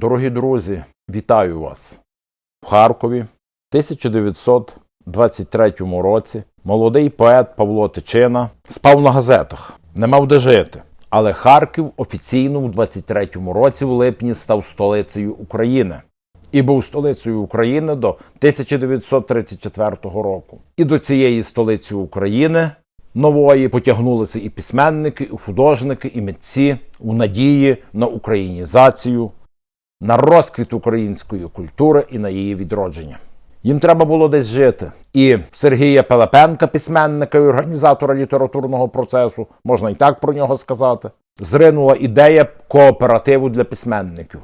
Дорогі друзі, вітаю вас в Харкові. В 1923 році молодий поет Павло Тичина спав на газетах, не мав де жити. Але Харків офіційно у 23-му році в липні став столицею України і був столицею України до 1934 року. І до цієї столиці України нової потягнулися і письменники, і художники, і митці у надії на українізацію, на розквіт української культури і на її відродження. Їм треба було десь жити. І Сергія Пилипенка, письменника і організатора літературного процесу, можна і так про нього сказати, зринула ідея кооперативу для письменників.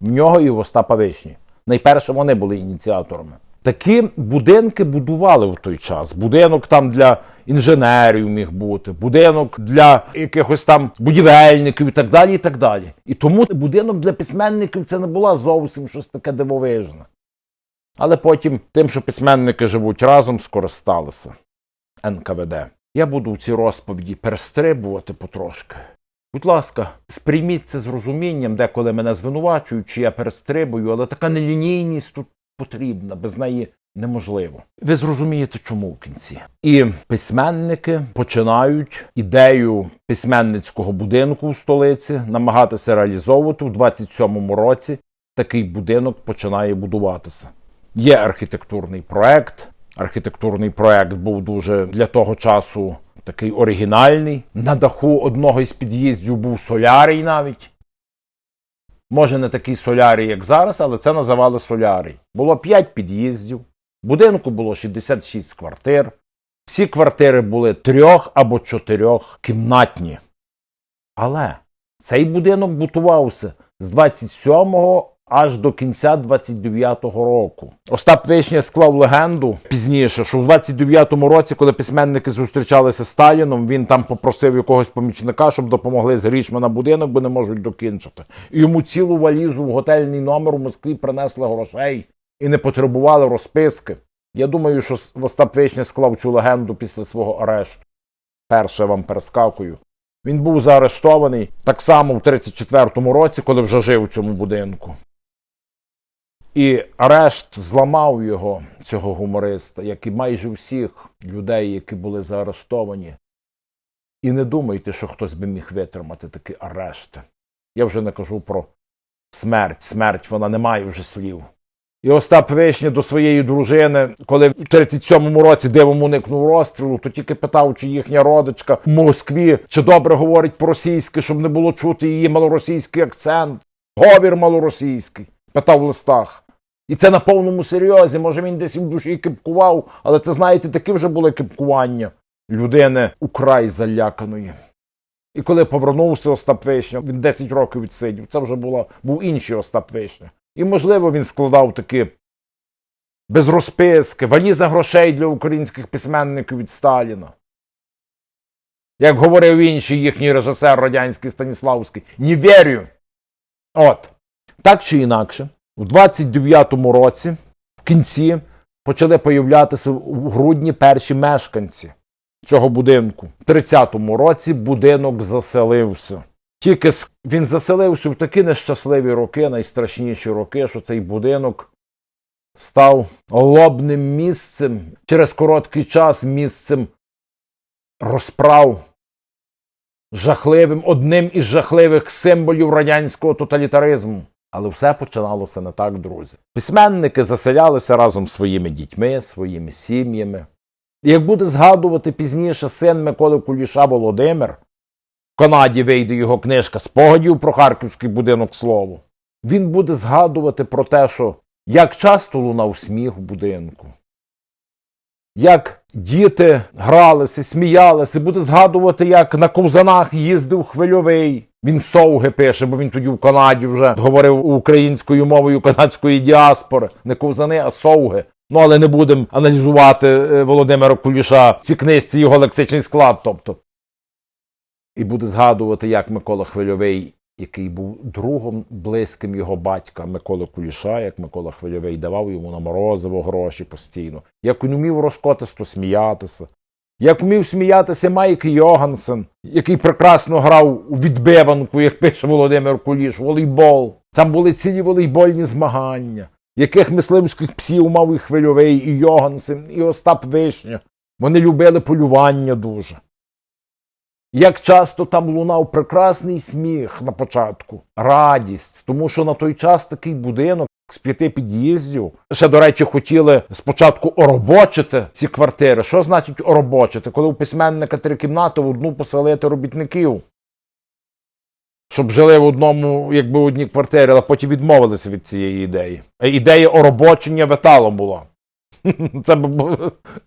В нього і в Остапа Вишні. Найперше вони були ініціаторами. Такі будинки будували в той час. Будинок там для інженерів міг бути, будинок для якихось там будівельників і так далі. І так далі. І тому будинок для письменників це не була зовсім щось таке дивовижне. Але потім тим, що письменники живуть разом, скористалися НКВД. Я буду у цій розповіді перестрибувати потрошки. Будь ласка, сприйміть це з розумінням, деколи мене звинувачують, чи я перестрибую, але така нелінійність тут потрібна, без неї неможливо. Ви зрозумієте, чому в кінці. І письменники починають ідею письменницького будинку у столиці намагатися реалізовувати у 27-му році. Такий будинок починає будуватися. Є архітектурний проект. Архітектурний проект був дуже для того часу такий оригінальний. На даху одного із під'їздів був солярій навіть. Може, не такий солярій, як зараз, але це називали солярій. Було 5 під'їздів. Будинку було 66 квартир. Всі квартири були трьох або чотирьох кімнатні. Але цей будинок будувався з 27 аж до кінця 29-го року. Остап Вишня склав легенду пізніше, що в 29-му році, коли письменники зустрічалися з Сталіном, він там попросив якогось помічника, щоб допомогли з грішми на будинок, бо не можуть докінчити. І йому цілу валізу в готельний номер у Москві принесли грошей і не потребували розписки. Я думаю, що Остап Вишня склав цю легенду після свого арешту. Перше вам перескакую. Він був заарештований так само в 34-му році, коли вже жив у цьому будинку. І арешт зламав його, цього гумориста, як і майже всіх людей, які були заарештовані. І не думайте, що хтось би міг витримати такі арешти. Я вже не кажу про смерть. Смерть вона не має вже слів. І Остап Вишня до своєї дружини, коли в 37-му році дивом уникнув розстрілу, то тільки питав, чи їхня родичка в Москві, чи добре говорить по-російськи, щоб не було чути її малоросійський акцент, говір малоросійський, питав в листах. І це на повному серйозі. Може він десь в душі кипкував, але це, знаєте, таке вже було кипкування людини украй заляканої. І коли повернувся Остап Вишня, він 10 років відсидів. Це вже була, був інший Остап Вишня. І, можливо, він складав такі без розписки, валіза грошей для українських письменників від Сталіна. Як говорив інший їхній режисер радянський Станіславський, не вірю. От. Так чи інакше, у 29-му році, в кінці, почали появлятися в грудні перші мешканці цього будинку. В 30-му році будинок заселився. Тільки він заселився в такі нещасливі роки, найстрашніші роки, що цей будинок став лобним місцем через короткий час місцем розправ, жахливим, одним із жахливих символів радянського тоталітаризму. Але все починалося не так, друзі. Письменники заселялися разом своїми дітьми, своїми сім'ями. І як буде згадувати пізніше син Миколи Куліша Володимир, в Канаді вийде його книжка спогадів про харківський будинок слово, він буде згадувати про те, що як часто лунав сміх в будинку, як діти гралися, сміялися, буде згадувати, як на ковзанах їздив хвильовий. Він совги пише, бо він тоді в Канаді вже говорив українською мовою канадської діаспори. Не ковзани, а совги. Ну, але не будемо аналізувати е, Володимира Куліша в цій книжці його лексичний склад. тобто. І буде згадувати, як Микола Хвильовий, який був другом близьким його батька Миколи Куліша, як Микола Хвильовий давав йому на морозиво гроші постійно, як він умів розкотисто сміятися, як вмів сміятися Майк Йогансен, який прекрасно грав у відбиванку, як пише Володимир Куліш, волейбол. Там були цілі волейбольні змагання, яких мисливських псів мав і Хвильовий, і Йогансен, і Остап Вишня. Вони любили полювання дуже. Як часто там лунав прекрасний сміх на початку, радість, тому що на той час такий будинок з п'яти під'їздів. Ще, до речі, хотіли спочатку оробочити ці квартири. Що значить оробочити? Коли у письменника три кімнати в одну поселити робітників, щоб жили в одному, якби в одній квартирі, але потім відмовилися від цієї ідеї. Е, Ідея оробочення витало була. Це б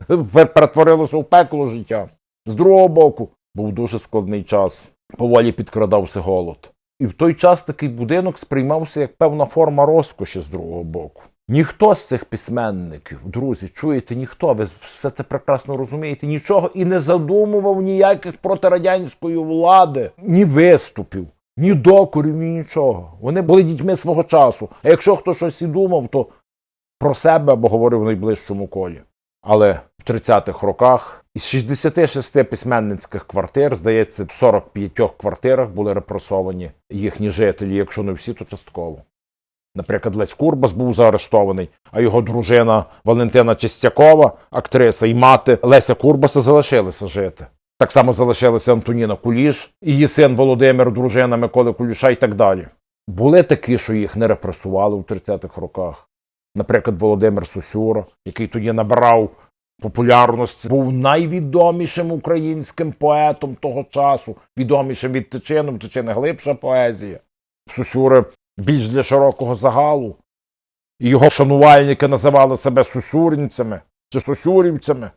б- перетворилося в пекло життя. З другого боку, був дуже складний час. Поволі підкрадався голод. І в той час такий будинок сприймався як певна форма розкоші з другого боку. Ніхто з цих письменників, друзі, чуєте, ніхто, ви все це прекрасно розумієте, нічого і не задумував ніяких проти радянської влади, ні виступів, ні докорів, ні нічого. Вони були дітьми свого часу. А якщо хто щось і думав, то про себе або говорив в найближчому колі. Але в 30-х роках із 66 письменницьких квартир, здається, в 45 квартирах були репресовані їхні жителі, якщо не всі, то частково. Наприклад, Лесь Курбас був заарештований, а його дружина Валентина Чистякова, актриса і мати Леся Курбаса залишилися жити. Так само залишилася Антоніна Куліш, її син Володимир, дружина Миколи Куліша і так далі. Були такі, що їх не репресували у 30-х роках. Наприклад, Володимир Сосюра, який тоді набирав популярності, був найвідомішим українським поетом того часу, відомішим від Тичину, Тичини глибша поезія. Сосюри більш для широкого загалу. І його шанувальники називали себе сусюринцями чи сосюрівцями.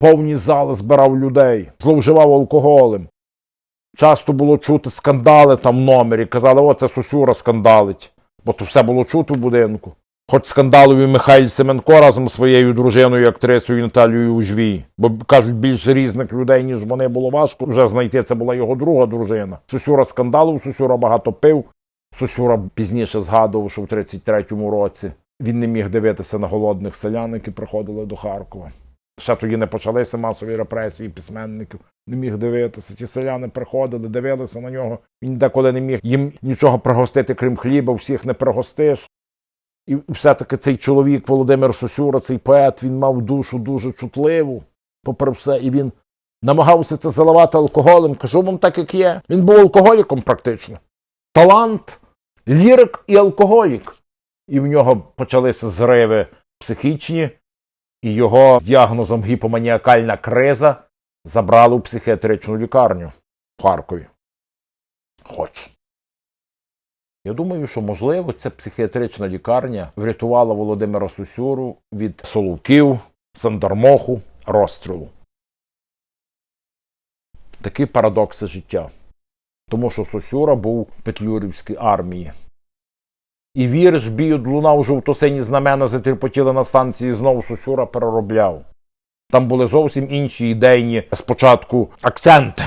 Повні зали збирав людей, зловживав алкоголем. Часто було чути скандали там в номері. Казали, о, це Сосюра скандалить, бо то все було чути в будинку. Хоч скандалив і Михайль Семенко разом з своєю дружиною, актрисою Наталією Ужвій. Бо кажуть, більше різних людей, ніж вони було важко вже знайти. Це була його друга дружина. Сосюра скандалив, Сосюра багато пив. Сосюра пізніше згадував, що в 33-му році він не міг дивитися на голодних селян, які приходили до Харкова. Ще тоді не почалися масові репресії письменників. Не міг дивитися. Ті селяни приходили, дивилися на нього. Він деколи не міг їм нічого пригостити, крім хліба, всіх не пригостиш. І все-таки цей чоловік, Володимир Сосюра, цей поет, він мав душу дуже чутливу, попри все, і він намагався це заливати алкоголем. Кажу вам так, як є. Він був алкоголіком практично. Талант, лірик і алкоголік. І в нього почалися зриви психічні, і його з діагнозом гіпоманіакальна криза забрали у психіатричну лікарню в Харкові. Хоч. Я думаю, що можливо ця психіатрична лікарня врятувала Володимира Сусюру від соловків, сандармоху, розстрілу. Такі парадокси життя. Тому що Сосюра був в Петлюрівській армії. І вірш бій лунав жовто-сині знамена затріпотіли на станції, знову Сосюра переробляв. Там були зовсім інші ідейні спочатку акценти.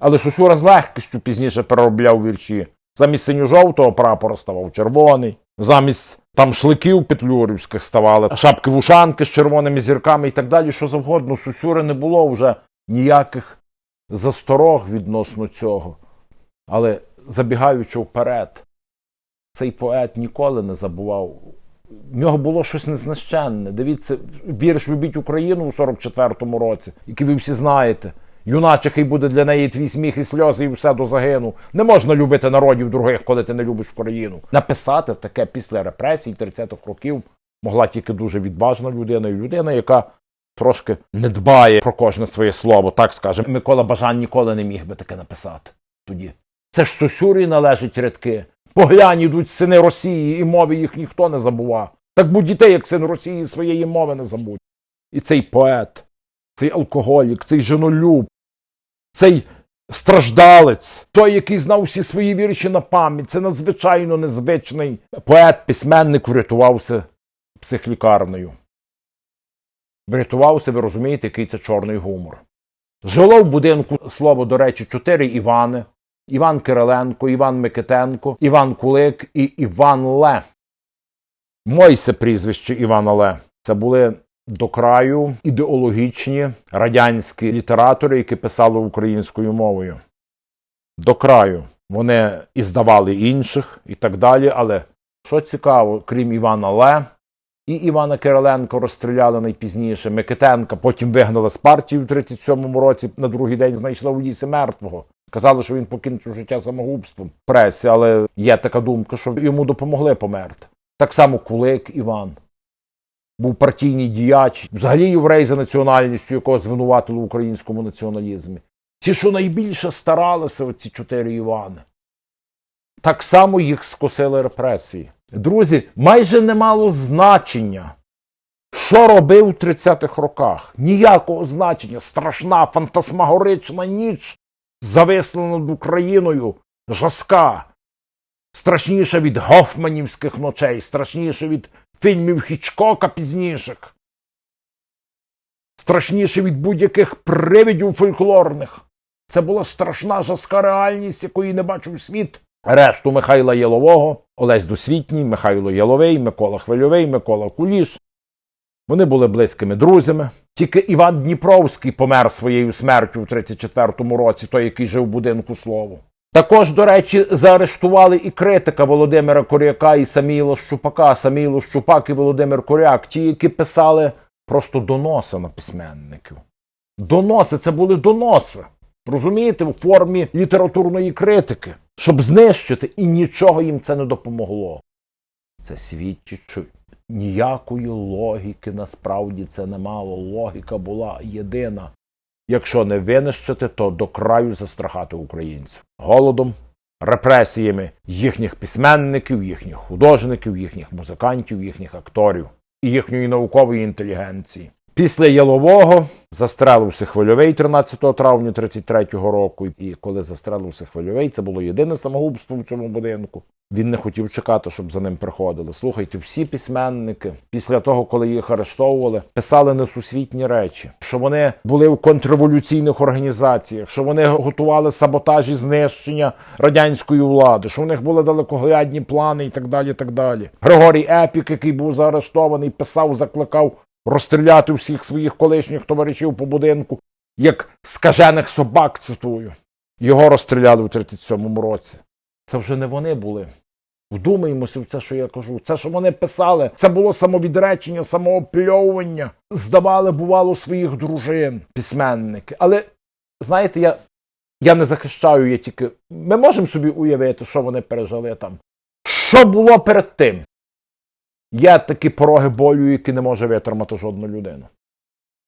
Але Сосюра з легкістю пізніше переробляв вірші. Замість синьо-жовтого прапора ставав червоний, замість там шликів петлюрівських ставали, шапки вушанки з червоними зірками і так далі, що завгодно. Сусюри не було вже ніяких засторог відносно цього. Але забігаючи вперед, цей поет ніколи не забував. В нього було щось незнищенне. Дивіться, вірш Любіть Україну у 44-му році, який ви всі знаєте. Юначе хай буде для неї твій сміх і сльози, і все до загину. Не можна любити народів других, коли ти не любиш Україну. Написати таке після репресій 30-х років могла тільки дуже відважна людина, і людина, яка трошки не дбає про кожне своє слово, так скажемо. Микола Бажан ніколи не міг би таке написати тоді. Це ж Сосюрі належать рядки. Поглянь, ідуть сини Росії, і мови їх ніхто не забува. Так будь дітей, як син Росії, своєї мови не забудь. І цей поет, цей алкоголік, цей женолюб, цей страждалець, той, який знав всі свої вірші на пам'ять, це надзвичайно незвичний поет, письменник врятувався психлікарнею. Врятувався, ви розумієте, який це чорний гумор. Жило в будинку слово, до речі, чотири Івани. Іван Кириленко, Іван Микитенко, Іван Кулик і Іван Ле. Мойсе прізвище Івана Ле. Це були до краю ідеологічні радянські літератори, які писали українською мовою. До краю. вони і здавали інших, і так далі. Але що цікаво, крім Івана Ле, і Івана Кириленко розстріляли найпізніше. Микитенка потім вигнали з партії в 37-му році. На другий день знайшла у лісі мертвого. Казали, що він покінчив життя самогубством в пресі, але є така думка, що йому допомогли померти. Так само Кулик Іван був партійний діяч, взагалі єврей за національністю, якого звинуватили в українському націоналізмі. Ті, що найбільше старалися, оці чотири Івани. Так само їх скосили репресії. Друзі, майже не мало значення, що робив у 30-х роках. Ніякого значення. Страшна фантасмагорична ніч зависла над Україною, жорстка. Страшніша від гофманівських ночей, страшніше від фільмів Хічкока пізніших. Страшніше від будь-яких привидів фольклорних. Це була страшна жорстка реальність, якої не бачив світ. Решту Михайла Єлового, Олесь Досвітній, Михайло Єловий, Микола Хвильовий, Микола Куліш. Вони були близькими друзями. Тільки Іван Дніпровський помер своєю смертю у 34-му році, той, який жив у будинку слову. Також, до речі, заарештували і критика Володимира Коряка і Саміла Щупака, Саміло Щупак і Володимир Коряк, ті, які писали просто доноси на письменників. Доноси це були доноси. Розумієте, у формі літературної критики, щоб знищити, і нічого їм це не допомогло. Це свідчить, що ніякої логіки насправді це не мало. Логіка була єдина. Якщо не винищити, то до краю застрахати українців голодом, репресіями їхніх письменників, їхніх художників, їхніх музикантів, їхніх акторів і їхньої наукової інтелігенції. Після Ялового застрелився хвильовий 13 травня 33-го року. І коли застрелився хвильовий, це було єдине самогубство в цьому будинку. Він не хотів чекати, щоб за ним приходили. Слухайте, всі письменники після того, коли їх арештовували, писали несусвітні речі, що вони були в контрреволюційних організаціях, що вони готували саботаж і знищення радянської влади, що в них були далекоглядні плани і так далі. так далі. Григорій Епік, який був заарештований, писав, закликав розстріляти всіх своїх колишніх товаришів по будинку, як скажених собак, цитую. Його розстріляли у 37-му році. Це вже не вони були. Вдумаємося в це, що я кажу. Це, що вони писали, це було самовідречення, самоопльовування. Здавали, бувало, своїх дружин, письменники. Але знаєте, я, я не захищаю, я тільки. Ми можемо собі уявити, що вони пережили там. Що було перед тим? Є такі пороги болю, які не може витримати жодна людина.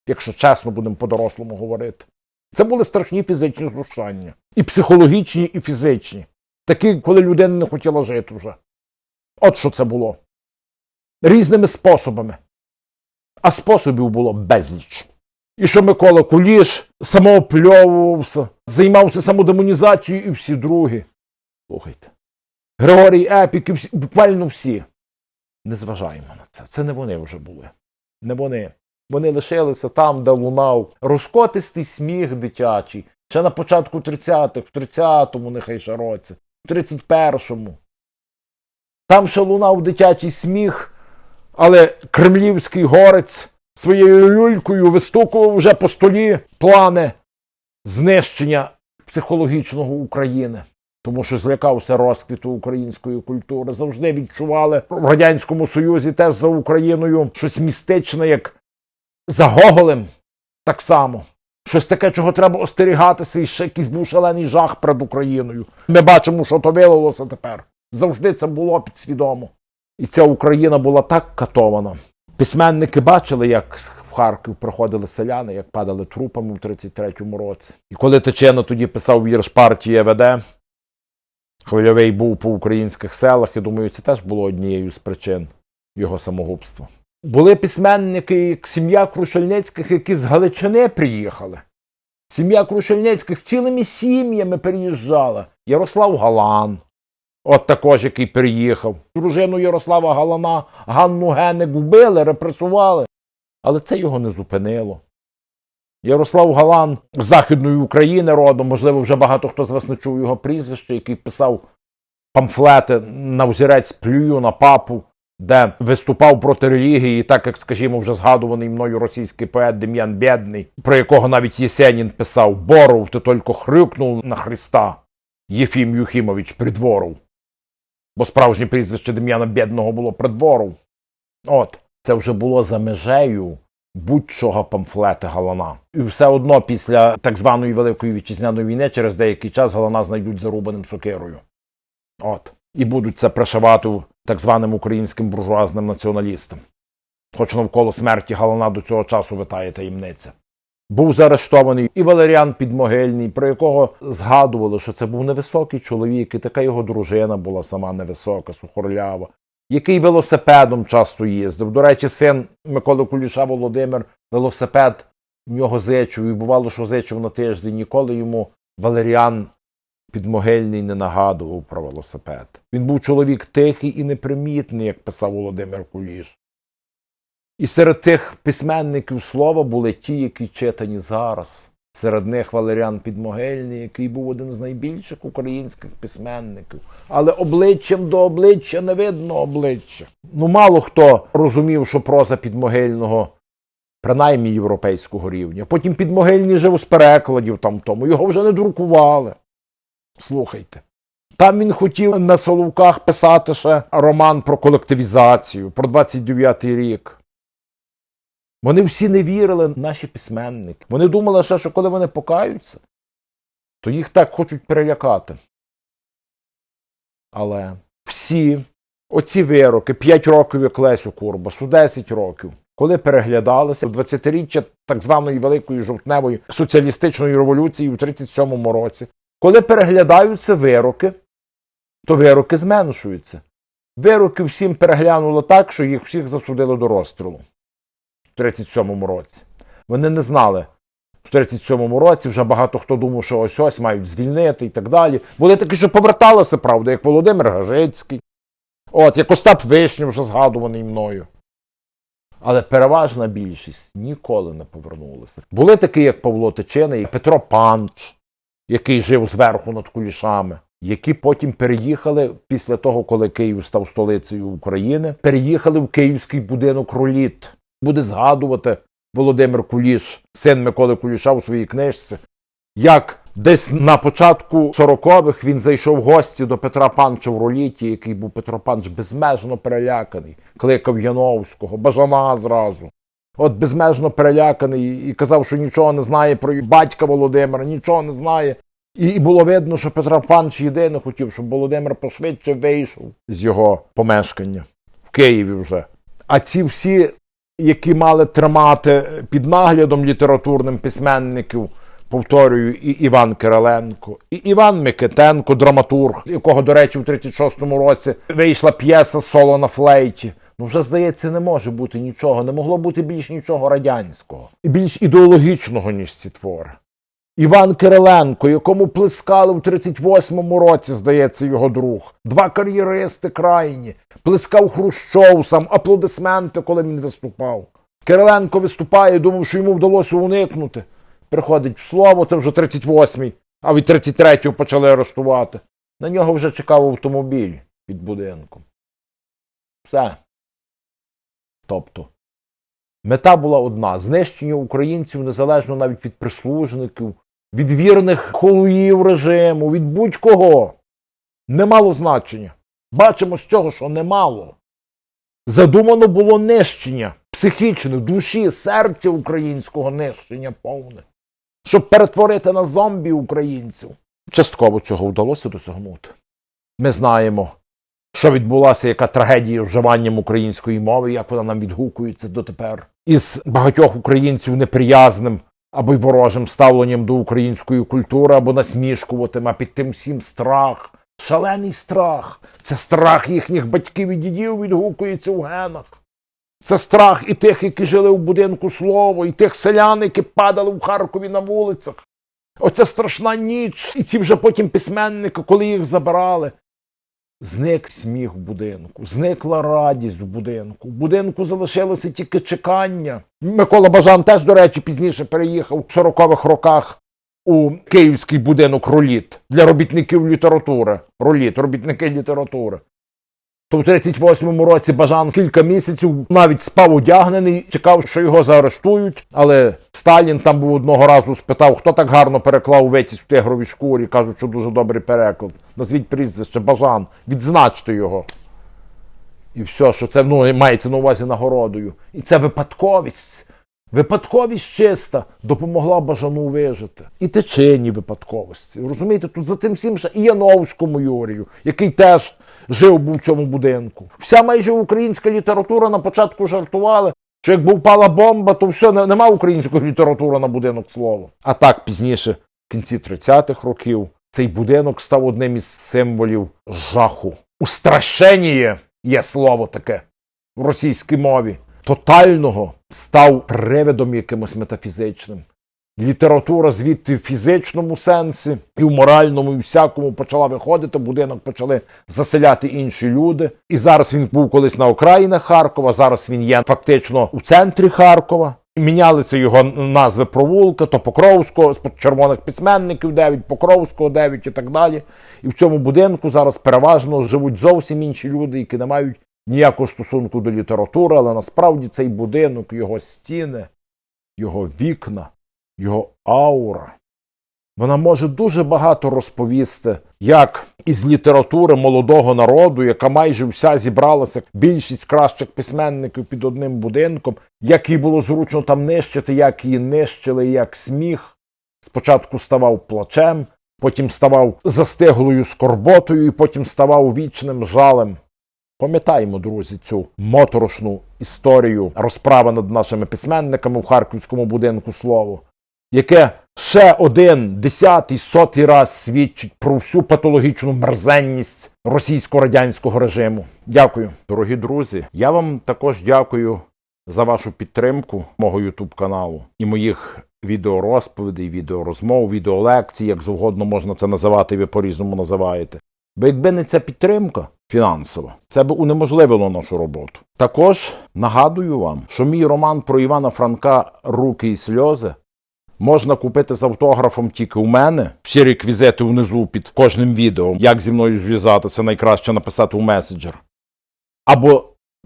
Якщо чесно будемо по-дорослому говорити. Це були страшні фізичні знущання. І психологічні, і фізичні. Такі, коли людина не хотіла жити вже. От що це було. Різними способами. А способів було безліч. І що Микола Куліш самоопльовувався, займався самодемонізацією і всі другі. Слухайте. Григорій Епік і всі, буквально всі. Не зважаємо на це. Це не вони вже були. Не вони. Вони лишилися там, де лунав розкотистий сміх дитячий. Ще на початку 30-х, в 30-му, нехай ще році, в 31-му. Там ще лунав дитячий сміх, але кремлівський горець своєю люлькою вистукував вже по столі плани знищення психологічного України. Тому що злякався розквіту української культури. Завжди відчували в Радянському Союзі теж за Україною щось містичне, як за Гоголем так само. Щось таке, чого треба остерігатися, і ще якийсь був шалений жах перед Україною. Ми бачимо, що то вилилося тепер. Завжди це було підсвідомо. І ця Україна була так катована. Письменники бачили, як в Харків проходили селяни, як падали трупами в 33-му році. І коли Тичина тоді писав вірш партії ВД, Хвильовий був по українських селах, і думаю, це теж було однією з причин його самогубства. Були письменники, як сім'я Крушельницьких, які з Галичини приїхали. Сім'я Крушельницьких цілими сім'ями переїжджала. Ярослав Галан, от також, який переїхав. Дружину Ярослава Галана, Ганну Генек вбили, репресували. Але це його не зупинило. Ярослав Галан з Західної України родом, можливо, вже багато хто з вас не чув його прізвище, який писав памфлети на взірець плюю на папу, де виступав проти релігії, так як, скажімо, вже згадуваний мною російський поет Дем'ян Бєдний, про якого навіть Єсенін писав Боров, ти тільки хрюкнув на Христа. Єфім Юхімович Придворов. Бо справжнє прізвище Дем'яна Бєдного було Придворов. От, це вже було за межею будь-чого памфлети Галана. І все одно після так званої Великої вітчизняної війни через деякий час Галана знайдуть зарубаним сокирою. От. І будуть це пришивати так званим українським буржуазним націоналістам. Хоч навколо смерті Галана до цього часу витає таємниця. Був заарештований і Валеріан Підмогильний, про якого згадували, що це був невисокий чоловік, і така його дружина була сама невисока, сухорлява, який велосипедом часто їздив. До речі, син Миколи Куліша Володимир велосипед в нього зичив, і бувало, що зичив на тиждень. Ніколи йому Валеріан Підмогильний не нагадував про велосипед. Він був чоловік тихий і непримітний, як писав Володимир Куліш. І серед тих письменників слова були ті, які читані зараз. Серед них Валеріан Підмогильний, який був один з найбільших українських письменників. Але обличчям до обличчя не видно обличчя. Ну, мало хто розумів, що проза Підмогильного, принаймні європейського рівня. Потім Підмогильний жив з перекладів там тому, його вже не друкували. Слухайте. Там він хотів на Соловках писати ще роман про колективізацію, про 29-й рік. Вони всі не вірили, наші письменники. Вони думали, ще, що коли вони покаються, то їх так хочуть перелякати. Але всі оці вироки, 5 років як Лесю Курбасу, 10 років, коли переглядалися в 20-річчя так званої Великої жовтневої соціалістичної революції у 37-му році, коли переглядаються вироки, то вироки зменшуються. Вироки всім переглянуло так, що їх всіх засудили до розстрілу в 37-му році. Вони не знали. В 37-му році вже багато хто думав, що ось ось мають звільнити і так далі. Були такі, що поверталися, правда, як Володимир Гажицький, от, як Остап Вишнів, вже згадуваний мною. Але переважна більшість ніколи не повернулися. Були такі, як Павло Тичина і Петро Панч, який жив зверху над кулішами, які потім переїхали після того, коли Київ став столицею України, переїхали в київський будинок Роліт. Буде згадувати Володимир Куліш, син Миколи Куліша у своїй книжці, як десь на початку 40-х він зайшов в гості до Петра Панча в Роліті, який був Петро Панч безмежно переляканий, кликав Яновського, бажана зразу. От безмежно переляканий і казав, що нічого не знає про батька Володимира, нічого не знає. І було видно, що Петро Панч єдине хотів, щоб Володимир пошвидше вийшов з його помешкання в Києві вже. А ці всі, які мали тримати під наглядом літературним письменників, повторюю, і Іван Кириленко, і Іван Микитенко, драматург, якого, до речі, в 36-му році вийшла п'єса соло на флейті. Ну, вже здається, не може бути нічого, не могло бути більш нічого радянського, і більш ідеологічного, ніж ці твори. Іван Кириленко, якому плескали в 38-му році, здається, його друг. Два кар'єристи крайні. Плескав Хрущов сам, аплодисменти, коли він виступав. Кириленко виступає, думав, що йому вдалося уникнути. Приходить в слово, це вже 38-й, а від 33-го почали арештувати. На нього вже чекав автомобіль під будинком. Все. Тобто, мета була одна: знищення українців незалежно навіть від прислужників, від вірних холуїв режиму, від будь-кого. Не мало значення. Бачимо з цього, що немало. Задумано було нищення психічне, душі, серця українського нищення повне, щоб перетворити на зомбі українців. Частково цього вдалося досягнути. Ми знаємо, що відбулася, яка трагедія вживанням української мови, як вона нам відгукується дотепер, із багатьох українців неприязним або й ворожим ставленням до української культури, або насмішкуватим, а під тим всім страх, шалений страх. Це страх їхніх батьків і дідів відгукується у генах. Це страх і тих, які жили у будинку слово, і тих селян, які падали в Харкові на вулицях. Оця страшна ніч, і ці вже потім письменники, коли їх забирали. Зник сміх в будинку, зникла радість в будинку. В будинку залишилося тільки чекання. Микола Бажан теж, до речі, пізніше переїхав в 40-х роках у київський будинок Роліт для робітників літератури. Роліт, робітники літератури. То в 38-му році Бажан кілька місяців навіть спав одягнений, чекав, що його заарештують. Але Сталін там був одного разу спитав, хто так гарно переклав витязь в тигровій шкурі. Кажуть, що дуже добрий переклад. Назвіть прізвище Бажан, відзначте його. І все, що це ну, мається на увазі нагородою. І це випадковість. Випадковість чиста допомогла Бажану вижити. І течені випадковості. Розумієте, тут за цим всім ще і Яновському Юрію, який теж жив був в цьому будинку. Вся майже українська література на початку жартувала, що якби впала бомба, то все, не- нема української літератури на будинок слово. А так пізніше, в кінці 30-х років, цей будинок став одним із символів жаху. Устрашеніє є слово таке в російській мові. Тотального став привидом якимось метафізичним. Література звідти в фізичному сенсі, і в моральному, і всякому почала виходити, будинок почали заселяти інші люди. І зараз він був колись на окраїнах Харкова, зараз він є фактично у центрі Харкова. Мінялися його назви провулка, то Покровського, з червоних письменників 9, Покровського 9 і так далі. І в цьому будинку зараз переважно живуть зовсім інші люди, які не мають ніякого стосунку до літератури, але насправді цей будинок, його стіни, його вікна, його аура. Вона може дуже багато розповісти, як із літератури молодого народу, яка майже вся зібралася, більшість кращих письменників під одним будинком, як їй було зручно там нищити, як її нищили, як сміх. Спочатку ставав плачем, потім ставав застиглою скорботою, і потім ставав вічним жалем. Пам'ятаємо, друзі, цю моторошну історію розправи над нашими письменниками в харківському будинку слово, яке ще один десятий, сотий раз свідчить про всю патологічну мерзенність російсько-радянського режиму. Дякую, дорогі друзі. Я вам також дякую за вашу підтримку мого Ютуб каналу і моїх відеорозповідей, відеорозмов, відеолекцій, як завгодно можна це називати, ви по-різному називаєте. Бо якби не ця підтримка фінансова, це б унеможливило нашу роботу. Також нагадую вам, що мій роман про Івана Франка Руки і сльози можна купити з автографом тільки у мене. Всі реквізити внизу під кожним відео, як зі мною зв'язатися, найкраще написати у меседжер. Або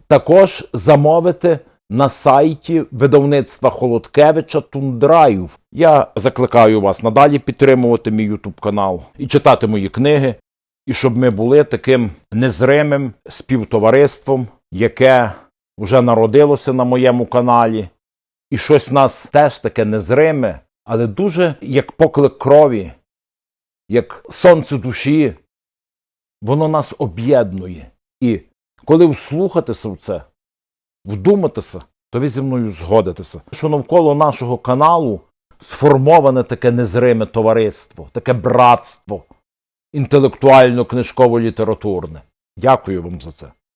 також замовити на сайті видавництва Холодкевича Тундрайв. Я закликаю вас надалі підтримувати мій Ютуб канал і читати мої книги, і щоб ми були таким незримим співтовариством, яке вже народилося на моєму каналі, і щось нас теж таке незриме, але дуже як поклик крові, як сонце душі, воно нас об'єднує. І коли вслухатися в це, вдуматися, то ви зі мною згодитеся, що навколо нашого каналу сформоване таке незриме товариство, таке братство інтелектуально-книжково-літературне. Дякую вам за це.